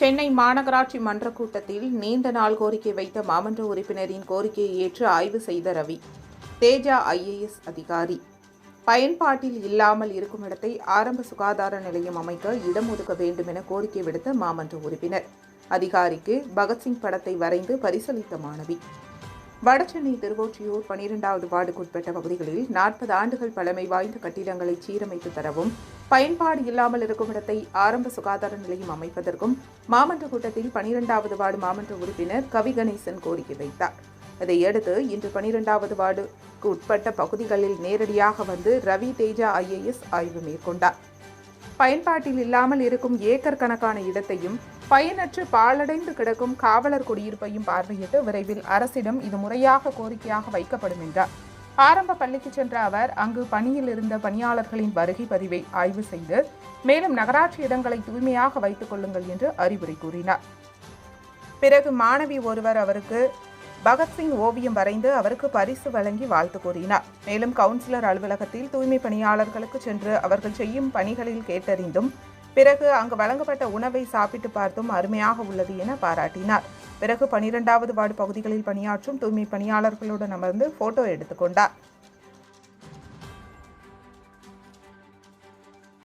சென்னை மாநகராட்சி மன்ற கூட்டத்தில் நீண்ட நாள் கோரிக்கை வைத்த மாமன்ற உறுப்பினரின் கோரிக்கையை ஏற்று ஆய்வு செய்த ரவி தேஜா ஐஏஎஸ் அதிகாரி. பயன்பாட்டில் இல்லாமல் இருக்கும் இடத்தை ஆரம்ப சுகாதார நிலையம் அமைக்க இடம் ஒதுக்க வேண்டும் என கோரிக்கை விடுத்த மாமன்ற உறுப்பினர். அதிகாரிக்கு பகத்சிங் படத்தை வரைந்து பரிசளித்த மாணவி. வடசென்னை திருவொற்றியூர் பனிரெண்டாவது வார்டுக்குட்பட்ட பகுதிகளில் நாற்பது ஆண்டுகள் பழமை வாய்ந்த கட்டிடங்களை சீரமைத்து தரவும் பயன்பாடு இல்லாமல் இருக்கும் இடத்தை ஆரம்ப சுகாதார நிலையம் அமைப்பதற்கும் மாமன்ற கூட்டத்தில் பனிரெண்டாவது வார்டு மாமன்ற உறுப்பினர் கவி கணேசன் கோரிக்கை வைத்தார். இதையடுத்து இன்று பனிரெண்டாவது வார்டுக்கு உட்பட்ட பகுதிகளில் நேரடியாக வந்து ரவி தேஜா ஐஏஎஸ் ஆய்வு மேற்கொண்டார். பயன்பாட்டில் இல்லாமல் இருக்கும் ஏக்கர் கணக்கான இடத்தையும் பயனற்று பாழடைந்து கிடக்கும் காவலர் குடியிருப்பையும் பார்வையிட்டு விரைவில் அரசிடம் இது முறையாக கோரிக்கையாக வைக்கப்படும் என்றார். ஆரம்ப பள்ளிக்கு சென்ற அவர் அங்கு பணியில் இருந்த பணியாளர்களின் வருகை பதிவை ஆய்வு செய்து மேலும் நகராட்சி இடங்களை தூய்மையாக வைத்துக் கொள்ளுங்கள் என்று அறிவுரை கூறினார். பிறகு மாணவி ஒருவர் அவருக்கு பகத்சிங் ஓவியம் வரைந்து அவருக்கு பரிசு வழங்கி வாழ்த்து கூறினார். மேலும் கவுன்சிலர் அலுவலகத்தில் தூய்மை பணியாளர்களுக்கு சென்று அவர்கள் செய்யும் பணிகளில் கேட்டறிந்தும் பிறகு அங்கு வழங்கப்பட்ட உணவை சாப்பிட்டு பார்த்தும் அருமையாக உள்ளது என பாராட்டினார். பிறகு பனிரெண்டாவது வார்டு பகுதிகளில் பணியாற்றும் தூய்மை பணியாளர்களுடன் அமர்ந்து போட்டோ எடுத்துக்கொண்டார்